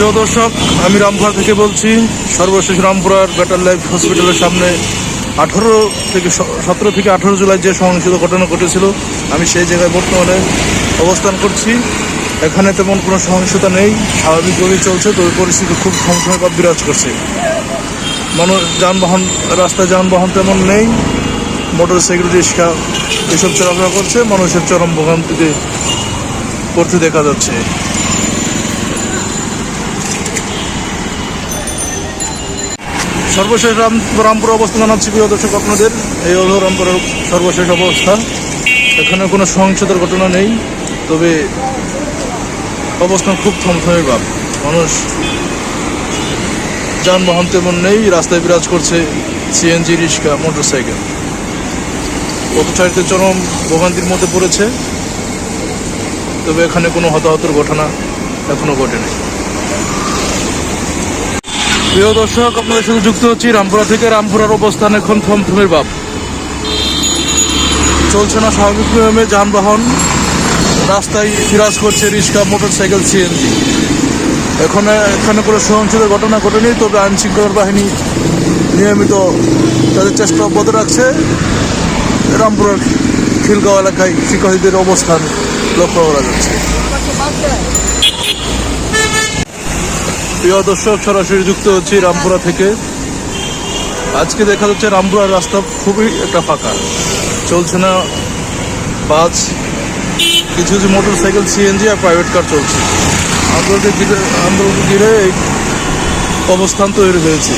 প্রিয় দর্শক, আমি রামপুরা থেকে বলছি, সর্বশেষ রামপুরার বেটার লাইফ হসপিটালের সামনে আঠারো থেকে সতেরো থেকে আঠারো জুলাই যে সহিংসিত ঘটনা ঘটেছিল, আমি সেই জায়গায় বর্তমানে অবস্থান করছি। এখানে তেমন কোনো সহিংসতা নেই, স্বাভাবিকভাবেই চলছে, তবে পরিস্থিতি খুব সমসময় বিরাজ করছে। মানুষ যানবাহন, রাস্তায় যানবাহন তেমন নেই মোটর সাইকেল রিক্সা এসব চলাফেরা করছে, মানুষের চরম ভোগান্তিতে পড়তে দেখা যাচ্ছে। সর্বশেষ রাম রামপুর অবস্থা জানাচ্ছি প্রিয় দর্শক আপনাদের। এই হলো রামপুরের সর্বশেষ অবস্থা। এখানে কোনো সহিংসতার ঘটনা নেই, তবে অবস্থান খুব থমথমে ভাব। মানুষ যানবাহন তেমন নেই, রাস্তায় বিরাজ করছে সিএনজি রিক্সা মোটর সাইকেল পথচারীতে চরম ভোগান্তির মধ্যে পড়েছে, তবে এখানে কোনো হতাহতের ঘটনা এখনও ঘটেনি। প্রিয় দর্শক, আপনাদের সাথে যুক্ত হচ্ছি রামপুরা থেকে। রামপুরার অবস্থান এখন থমথমের বাপ। চলছে না স্বাভাবিক নিয়মে যানবাহন। রাস্তায় বিরাজ করছে রিক্সা মোটর সাইকেল সিএনজি। এখানে এখানে কোনো সহিংসতার ঘটনা ঘটেনি, তবে আইন শৃঙ্খলার বাহিনী নিয়মিত তাদের চেষ্টা অব্যাহত রাখছে। রামপুরার খিলগাঁও এলাকায় শিক্ষার্থীদের অবস্থান লক্ষ্য করা যাচ্ছে। প্রিয় দর্শক, সরাসরি যুক্ত হচ্ছি রামপুরা থেকে। আজকে দেখা যাচ্ছে রামপুরার রাস্তা খুবই একটা ফাঁকা। চলছে না বাস, কিছু কিছু মোটর সাইকেল সিএনজি আর প্রাইভেট কার চলছে। আন্দোলনকে ঘিরে আন্দোলনকে ঘিরে এই অবস্থান তৈরি হয়েছে।